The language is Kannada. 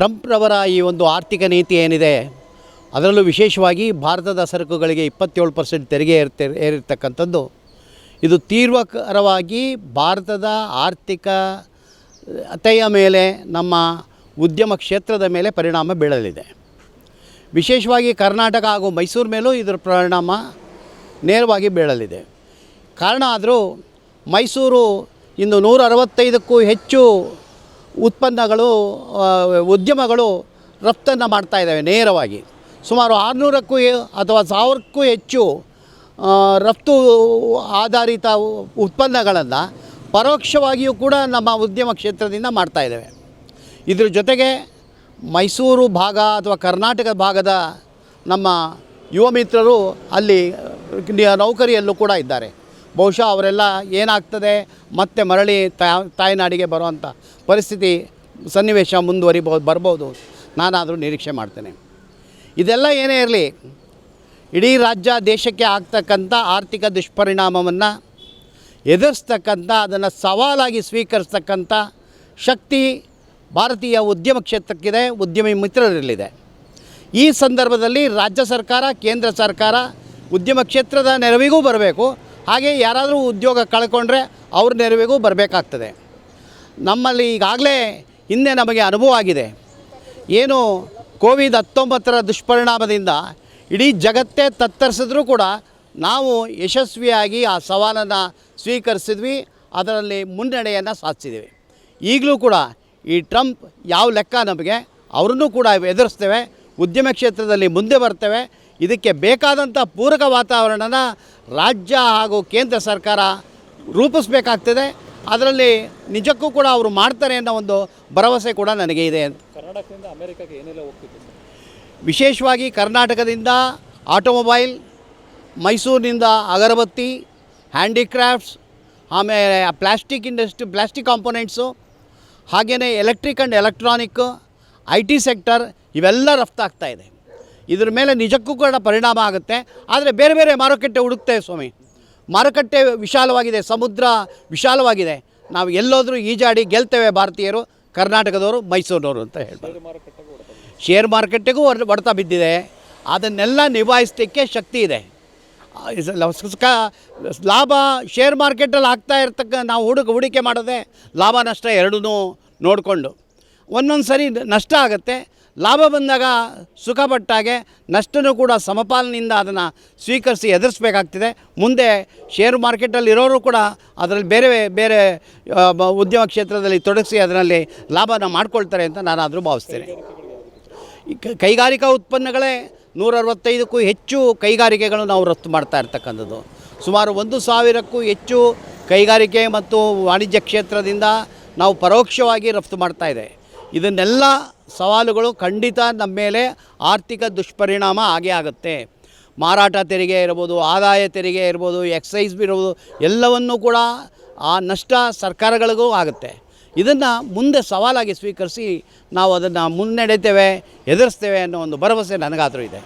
ಟ್ರಂಪ್ರವರ ಈ ಒಂದು ಆರ್ಥಿಕ ನೀತಿ ಏನಿದೆ, ಅದರಲ್ಲೂ ವಿಶೇಷವಾಗಿ ಭಾರತದ ಸರಕುಗಳಿಗೆ ಇಪ್ಪತ್ತೇಳು ಪರ್ಸೆಂಟ್ ತೆರಿಗೆ ಏರ್ತೆ, ಏರಿರ್ತಕ್ಕಂಥದ್ದು, ಇದು ತೀವ್ರಕರವಾಗಿ ಭಾರತದ ಆರ್ಥಿಕ ಆರ್ಥಿಕತೆಯ ಮೇಲೆ, ನಮ್ಮ ಉದ್ಯಮ ಕ್ಷೇತ್ರದ ಮೇಲೆ ಪರಿಣಾಮ ಬೀಳಲಿದೆ. ವಿಶೇಷವಾಗಿ ಕರ್ನಾಟಕ ಹಾಗೂ ಮೈಸೂರು ಮೇಲೂ ಇದರ ಪರಿಣಾಮ ನೇರವಾಗಿ ಬೀಳಲಿದೆ. ಕಾರಣ ಆದರೂ ಮೈಸೂರು ಇಂದು ನೂರ ಅರವತ್ತೈದಕ್ಕೂ ಹೆಚ್ಚು ಉತ್ಪನ್ನಗಳು ಉದ್ಯಮಗಳು ರಫ್ತನ್ನು ಮಾಡ್ತಾ ಇದ್ದಾವೆ ನೇರವಾಗಿ. ಸುಮಾರು ಆರುನೂರಕ್ಕೂ ಅಥವಾ ಸಾವಿರಕ್ಕೂ ಹೆಚ್ಚು ರಫ್ತು ಆಧಾರಿತ ಉತ್ಪನ್ನಗಳನ್ನು ಪರೋಕ್ಷವಾಗಿಯೂ ಕೂಡ ನಮ್ಮ ಉದ್ಯಮ ಕ್ಷೇತ್ರದಿಂದ ಮಾಡ್ತಾ ಇದ್ದೇವೆ. ಇದ್ರ ಜೊತೆಗೆ ಮೈಸೂರು ಭಾಗ ಅಥವಾ ಕರ್ನಾಟಕ ಭಾಗದ ನಮ್ಮ ಯುವ ಮಿತ್ರರು ಅಲ್ಲಿ ನೌಕರಿಯಲ್ಲೂ ಕೂಡ ಇದ್ದಾರೆ. ಬಹುಶಃ ಅವರೆಲ್ಲ ಏನಾಗ್ತದೆ ಮತ್ತೆ ಮರಳಿ ತಾಯ್ನಾಡಿಗೆ ಬರುವಂಥ ಪರಿಸ್ಥಿತಿ ಸನ್ನಿವೇಶ ಮುಂದುವರಿಬೋದು ಬರ್ಬೋದು. ನಾನಾದರೂ ನಿರೀಕ್ಷೆ ಮಾಡ್ತೇನೆ. ಇದೆಲ್ಲ ಏನೇ ಇರಲಿ, ಇಡೀ ರಾಜ್ಯ ದೇಶಕ್ಕೆ ಆಗ್ತಕ್ಕಂಥ ಆರ್ಥಿಕ ದುಷ್ಪರಿಣಾಮವನ್ನು ಎದುರಿಸ್ತಕ್ಕಂಥ, ಅದನ್ನು ಸವಾಲಾಗಿ ಸ್ವೀಕರಿಸ್ತಕ್ಕಂಥ ಶಕ್ತಿ ಭಾರತೀಯ ಉದ್ಯಮ ಕ್ಷೇತ್ರಕ್ಕಿದೆ, ಉದ್ಯಮಿ ಮಿತ್ರರಲ್ಲಿದೆ ಈ ಸಂದರ್ಭದಲ್ಲಿ ರಾಜ್ಯ ಸರ್ಕಾರ, ಕೇಂದ್ರ ಸರ್ಕಾರ ಉದ್ಯಮ ಕ್ಷೇತ್ರದ ನೆರವಿಗೂ ಬರಬೇಕು. ಹಾಗೆ ಯಾರಾದರೂ ಉದ್ಯೋಗ ಕಳ್ಕೊಂಡ್ರೆ ಅವ್ರ ನೆರವಿಗೂ ಬರಬೇಕಾಗ್ತದೆ. ನಮ್ಮಲ್ಲಿ ಈಗಾಗಲೇ ಹಿಂದೆ ನಮಗೆ ಅನುಭವ ಆಗಿದೆ. ಏನು ಕೋವಿಡ್ ಹತ್ತೊಂಬತ್ತರ ದುಷ್ಪರಿಣಾಮದಿಂದ ಇಡೀ ಜಗತ್ತೇ ತತ್ತರಿಸಿದ್ರೂ ಕೂಡ ನಾವು ಯಶಸ್ವಿಯಾಗಿ ಆ ಸವಾಲನ್ನು ಸ್ವೀಕರಿಸಿದ್ವಿ, ಅದರಲ್ಲಿ ಮುನ್ನಡೆಯನ್ನು ಸಾಧಿಸಿದ್ದೀವಿ ಈಗಲೂ ಕೂಡ ಈ ಟ್ರಂಪ್ ಯಾವ ಲೆಕ್ಕ ನಮಗೆ, ಅವ್ರನ್ನೂ ಕೂಡ ಎದುರಿಸ್ತೇವೆ, ಉದ್ಯಮ ಕ್ಷೇತ್ರದಲ್ಲಿ ಮುಂದೆ ಬರ್ತೇವೆ ಇದಕ್ಕೆ ಬೇಕಾದಂಥ ಪೂರಕ ವಾತಾವರಣನ ರಾಜ್ಯ ಹಾಗೂ ಕೇಂದ್ರ ಸರ್ಕಾರ ರೂಪಿಸಬೇಕಾಗ್ತದೆ. ಅದರಲ್ಲಿ ನಿಜಕ್ಕೂ ಕೂಡ ಅವರು ಮಾಡ್ತಾರೆ ಅನ್ನೋ ಒಂದು ಭರವಸೆ ಕೂಡ ನನಗೆ ಇದೆ. ಕರ್ನಾಟಕದಿಂದ ಅಮೆರಿಕಕ್ಕೆ ಏನೆಲ್ಲ ಹೋಗ್ತಿತ್ತು? ವಿಶೇಷವಾಗಿ ಕರ್ನಾಟಕದಿಂದ ಆಟೋಮೊಬೈಲ್ ಮೈಸೂರಿನಿಂದ ಅಗರಬತ್ತಿ ಹ್ಯಾಂಡಿಕ್ರಾಫ್ಟ್ಸ್ ಆಮೇಲೆ ಪ್ಲಾಸ್ಟಿಕ್ ಇಂಡಸ್ಟ್ರಿ ಪ್ಲಾಸ್ಟಿಕ್ ಕಾಂಪೊನೆಂಟ್ಸು ಹಾಗೆಯೇ electric and electronic I T sector ಇವೆಲ್ಲ ರಫ್ತಾಗ್ತಾ ಇದೆ. ಇದ್ರ ಮೇಲೆ ನಿಜಕ್ಕೂ ಕೂಡ ಪರಿಣಾಮ ಆಗುತ್ತೆ. ಆದರೆ ಬೇರೆ ಬೇರೆ ಮಾರುಕಟ್ಟೆ ಹುಡುಕ್ತೇವೆ ಸ್ವಾಮಿ. ಮಾರುಕಟ್ಟೆ ವಿಶಾಲವಾಗಿದೆ ಸಮುದ್ರ ವಿಶಾಲವಾಗಿದೆ. ನಾವು ಎಲ್ಲೋದ್ರೂ ಈಜಾಡಿ ಗೆಲ್ತೇವೆ ಭಾರತೀಯರು ಕರ್ನಾಟಕದವರು ಮೈಸೂರಿನವರು ಅಂತ ಹೇಳ್ಬೋದು. ಷೇರು ಮಾರುಕಟ್ಟೆಗೂ ಹೊಡೆತ ಶೇರ್ ಮಾರ್ಕೆಟಿಗೂ ಹೊಡೆತ ಬಿದ್ದಿದೆ. ಅದನ್ನೆಲ್ಲ ನಿಭಾಯಿಸಲಿಕ್ಕೆ ಶಕ್ತಿ ಇದೆ. ಲಾಭ ಶೇರ್ ಮಾರ್ಕೆಟಲ್ಲಿ ಆಗ್ತಾ ಇರ್ತಕ್ಕ ನಾವು ಹುಡುಕ ಹೂಡಿಕೆ ಮಾಡೋದೇ ಲಾಭ ನಷ್ಟ ಎರಡೂ ನೋಡಿಕೊಂಡು. ಒಂದೊಂದು ಸರಿ ನಷ್ಟ ಆಗುತ್ತೆ. ಲಾಭ ಬಂದಾಗ ಸುಖಪಟ್ಟಾಗೆ ನಷ್ಟನೂ ಕೂಡ ಸಮಪಾಲನೆಯಿಂದ ಅದನ್ನು ಸ್ವೀಕರಿಸಿ ಎದುರಿಸ್ಬೇಕಾಗ್ತಿದೆ. ಮುಂದೆ ಶೇರು ಮಾರ್ಕೆಟಲ್ಲಿ ಇರೋರು ಕೂಡ ಅದರಲ್ಲಿ ಬೇರೆ ಬೇರೆ ಉದ್ಯಮ ಕ್ಷೇತ್ರದಲ್ಲಿ ತೊಡಗಿಸಿ ಅದರಲ್ಲಿ ಲಾಭನ ಮಾಡ್ಕೊಳ್ತಾರೆ ಅಂತ ನಾನಾದರೂ ಭಾವಿಸ್ತೇನೆ. ಕೈಗಾರಿಕಾ ಉತ್ಪನ್ನಗಳೇ ನೂರ ಅರವತ್ತೈದಕ್ಕೂ ಹೆಚ್ಚು ಕೈಗಾರಿಕೆಗಳು ನಾವು ರಫ್ತು ಮಾಡ್ತಾ ಇರ್ತಕ್ಕಂಥದ್ದು. ಸುಮಾರು ಒಂದು ಸಾವಿರಕ್ಕೂ ಹೆಚ್ಚು ಕೈಗಾರಿಕೆ ಮತ್ತು ವಾಣಿಜ್ಯ ಕ್ಷೇತ್ರದಿಂದ ನಾವು ಪರೋಕ್ಷವಾಗಿ ರಫ್ತು ಮಾಡ್ತಾ ಇದೆ. ಇದನ್ನೆಲ್ಲ ಸವಾಲುಗಳು ಖಂಡಿತ ನಮ್ಮ ಮೇಲೆ ಆರ್ಥಿಕ ದುಷ್ಪರಿಣಾಮ ಆಗೇ ಆಗುತ್ತೆ. ಮಾರಾಟ ತೆರಿಗೆ ಇರ್ಬೋದು, ಆದಾಯ ತೆರಿಗೆ ಇರ್ಬೋದು, ಎಕ್ಸೈಸ್ ಇರ್ಬೋದು, ಎಲ್ಲವನ್ನೂ ಕೂಡ ಆ ನಷ್ಟ ಸರ್ಕಾರಗಳಿಗೂ ಆಗುತ್ತೆ. ಇದನ್ನು ಮುಂದೆ ಸವಾಲಾಗಿ ಸ್ವೀಕರಿಸಿ ನಾವು ಅದನ್ನು ಮುನ್ನಡೆತೇವೆ, ಎದುರಿಸ್ತೇವೆ ಅನ್ನೋ ಒಂದು ಭರವಸೆ ನನಗಾದರೂ ಇದೆ.